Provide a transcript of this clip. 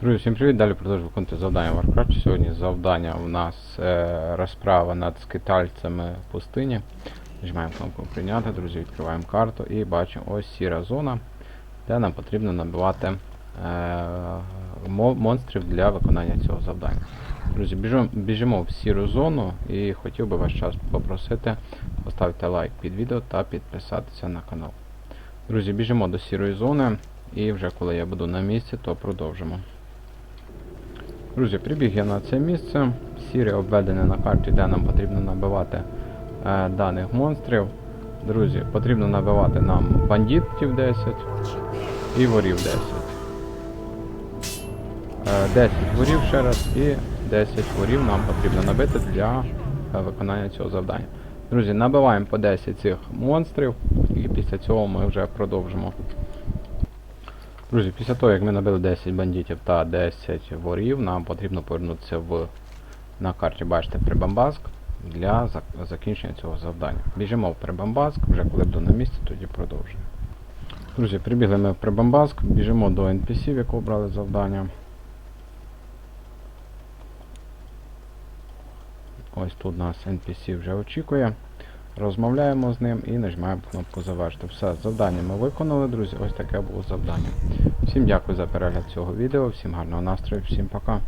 Друзі, всім привіт! Далі продовжую виконувати завдання Warcraft. Сьогодні завдання у нас е, розправа над скитальцями пустині. Нажимаємо кнопку прийняти, друзі, відкриваємо карту і бачимо ось сіра зона, де нам потрібно набивати е, монстрів для виконання цього завдання. Друзі, біжимо, біжимо в сіру зону і хотів би ваш час попросити поставити лайк під відео та підписатися на канал. Друзі, біжимо до сірої зони і вже коли я буду на місці, то продовжимо. Друзі, прибіг я на це місце. Сіре обведене на карті, де нам потрібно набивати е, даних монстрів. Друзі, потрібно набивати нам бандитів 10 і ворів 10. Е, 10 ворів ще раз і 10 ворів нам потрібно набити для е, виконання цього завдання. Друзі, набиваємо по 10 цих монстрів і після цього ми вже продовжимо. Друзі, після того, як ми набили 10 бандитів та 10 ворів, нам потрібно повернутися в на карті, бачите, Прибамбаск для зак- закінчення цього завдання. Біжимо в Прибамбаск, вже коли буду на місці, тоді продовжуємо. Друзі, прибігли ми в Прибамбаск, біжимо до NPC, в якого брали завдання. Ось тут нас NPC вже очікує. Розмовляємо з ним і нажимаємо кнопку завершити. Все, завдання ми виконали, друзі. Ось таке було завдання. Всім дякую за перегляд цього відео, всім гарного настрою, всім пока.